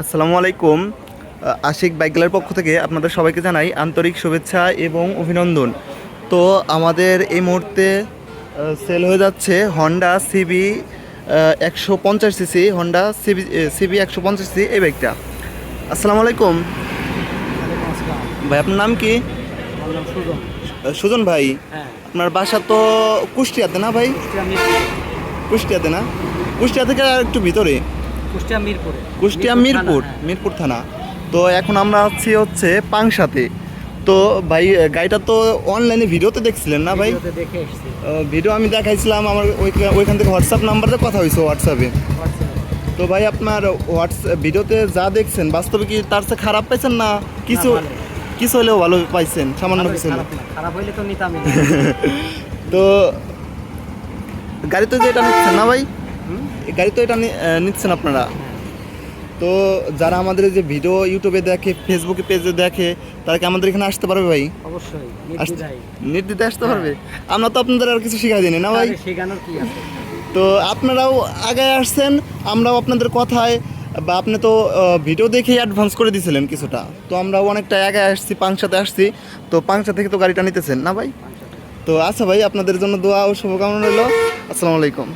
আসসালামু আলাইকুম। আশিক বাইকগুলার পক্ষ থেকে আপনাদের সবাইকে জানাই আন্তরিক শুভেচ্ছা এবং অভিনন্দন। তো আমাদের এই মুহূর্তে সেল হয়ে যাচ্ছে হন্ডা সিবি একশো পঞ্চাশ সিসি হন্ডা সিবি সিবি একশো পঞ্চাশ সিসি এই বাইকটা। আসসালামু আলাইকুম। ভাই আপনার নাম কি? সুজন। ভাই হ্যাঁ, আপনার বাসা তো কুষ্টিয়াতে না ভাই? কুষ্টিয়াতে না? কুষ্টিয়া থেকে আর একটু ভিতরে। কুষ্টিয়া মিরপুরে। কুষ্টিয়া মিরপুর হ্যাঁ। মিরপুর থানা তো এখন আমরা আছি হচ্ছে পাংশাতে তো ভাই গাড়িটা তো অনলাইনে ভিডিওতে দেখছিলেন না ভাই ভিডিও আমি দেখাইছিলাম আমার ওইখান থেকে হোয়াটসঅ্যাপ নাম্বারে কথা হয়েছে হোয়াটসঅ্যাপে। তো ভাই আপনার হোয়াটসঅ্যাপ ভিডিওতে যা দেখছেন বাস্তবে কি তার চেয়ে খারাপ পাইছেন না কিছু কিছু হলেও ভালো পাইছেন সামান্য কিছু খারাপ না। খারাপ হইলে তো নিতামই না। তো গাড়ি তো যে এটা নিচ্ছেন না ভাই গাড়ি তো এটা নিচ্ছেন আপনারা। তো যারা আমাদের যে ভিডিও ইউটিউবে দেখে ফেসবুকে পেজে দেখে তারা কি আমাদের এখানে আসতে পারবে ভাই? অবশ্যই, নির্দিতে আসতে পারবে? আমরা তো আপনাদের আর কিছু শিখাই দিই না ভাই? শেখানোর কি আছে? তো আপনারাও আগে আসছেন আমরাও আপনাদের কথায় বা আপনি তো ভিডিও দেখেই অ্যাডভান্স করে দিয়েছিলেন কিছুটা। তো আমরাও অনেকটা আগে আসছি পাংশাতে আসছি। তো পাংশা থেকে তো গাড়িটা নিতেছেন না ভাই? তো আচ্ছা ভাই আপনাদের জন্য দোয়া ও শুভকামনা রইল। আসসালামু আলাইকুম।